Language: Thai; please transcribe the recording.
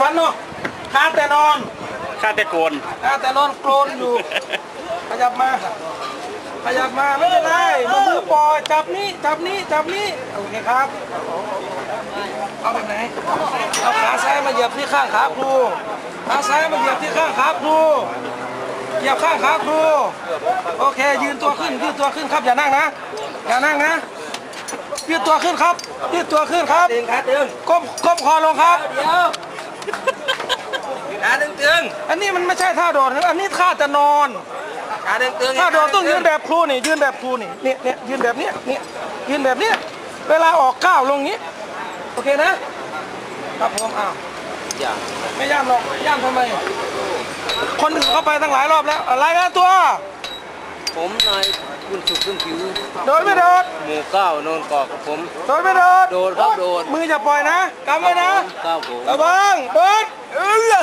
ฝันเนาะขาแต่นอนข้าแต่โกนขาแต่นอนโกรนอยู่ ขยับมา ขยับมาไม่เป็นไรมือมือปล่อยจับนี้จับนี้จับนี้โอเคครับ เอาแบบไหน เอาขาซ้ายมาเหยียบที่ข้างขาครู ขาซ้ายมาเหยียบที่ข้างขาครูเหยียบข้างขาครู โอเค ยืนตัวขึ้นยืนตัวขึ้นครับอย่านั่งนะ อย่านั่งนะยืดตัวขึ้นครับยืดตัวขึ้นครับตึงขาตึงก้มก้มคอลงครับเดี๋ยวขาตึ งตึงอันนี้มันไม่ใช่ท่าโดดนะอันนี้ท่าจะนอน ขาตึงตึงท่าโดดต้องยืนแบบครูนี่ ยืนแบบครูนี่เนี่ยเนี่ยยืนแบบเนี้ยเนี่ยยืนแบบเนี้ยเวลาออกก้าวลงงี้ โอเคนะครับผมอ้าวอย่าไม่ย่ามหรอกย่ามทำไม คนอื่นเขาไปตั้งหลายรอบแล้วอะไรกันตัว ผมนายคุณสุขเครื่องผิวโดดไม่โดดหมู่เก้านนกอกกับผมโดดไม่โดดโดดครับโดดมืออย่าปล่อยนะกำไว้นะเก้าผมระวังโดดเออ